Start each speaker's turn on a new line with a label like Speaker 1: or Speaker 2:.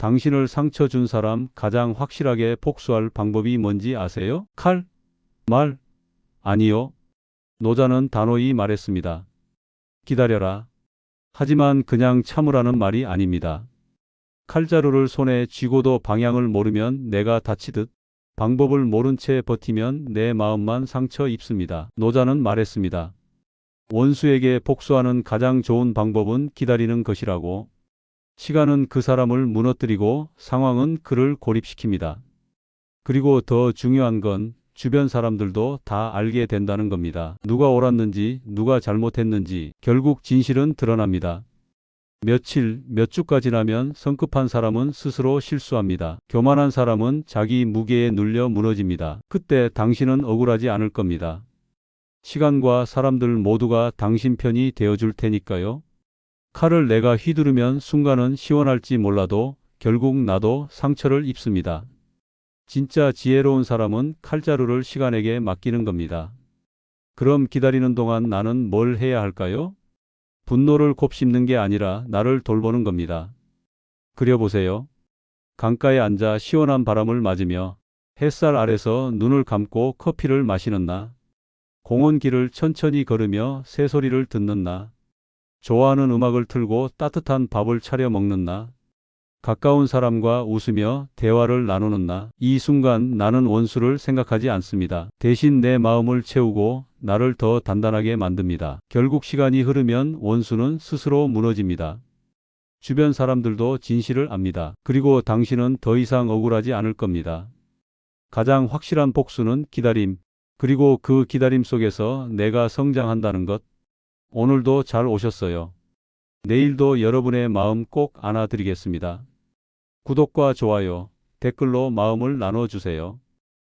Speaker 1: 당신을 상처 준 사람 가장 확실하게 복수할 방법이 뭔지 아세요? 칼? 말? 아니요. 노자는 단호히 말했습니다. 기다려라. 하지만 그냥 참으라는 말이 아닙니다. 칼자루를 손에 쥐고도 방향을 모르면 내가 다치듯 방법을 모른 채 버티면 내 마음만 상처 입습니다. 노자는 말했습니다. 원수에게 복수하는 가장 좋은 방법은 기다리는 것이라고. 시간은 그 사람을 무너뜨리고 상황은 그를 고립시킵니다. 그리고 더 중요한 건 주변 사람들도 다 알게 된다는 겁니다. 누가 옳았는지, 누가 잘못했는지 결국 진실은 드러납니다. 며칠, 몇 주가 지나면 성급한 사람은 스스로 실수합니다. 교만한 사람은 자기 무게에 눌려 무너집니다. 그때 당신은 억울하지 않을 겁니다. 시간과 사람들 모두가 당신 편이 되어줄 테니까요. 칼을 내가 휘두르면 순간은 시원할지 몰라도 결국 나도 상처를 입습니다. 진짜 지혜로운 사람은 칼자루를 시간에게 맡기는 겁니다. 그럼 기다리는 동안 나는 뭘 해야 할까요? 분노를 곱씹는 게 아니라 나를 돌보는 겁니다. 그려보세요. 강가에 앉아 시원한 바람을 맞으며 햇살 아래서 눈을 감고 커피를 마시는 나. 공원 길을 천천히 걸으며 새소리를 듣는 나. 좋아하는 음악을 틀고 따뜻한 밥을 차려 먹는 나. 가까운 사람과 웃으며 대화를 나누는 나. 이 순간 나는 원수를 생각하지 않습니다. 대신 내 마음을 채우고 나를 더 단단하게 만듭니다. 결국 시간이 흐르면 원수는 스스로 무너집니다. 주변 사람들도 진실을 압니다. 그리고 당신은 더 이상 억울하지 않을 겁니다. 가장 확실한 복수는 기다림, 그리고 그 기다림 속에서 내가 성장한다는 것. 오늘도 잘 오셨어요. 내일도 여러분의 마음 꼭 안아드리겠습니다. 구독과 좋아요, 댓글로 마음을 나눠주세요.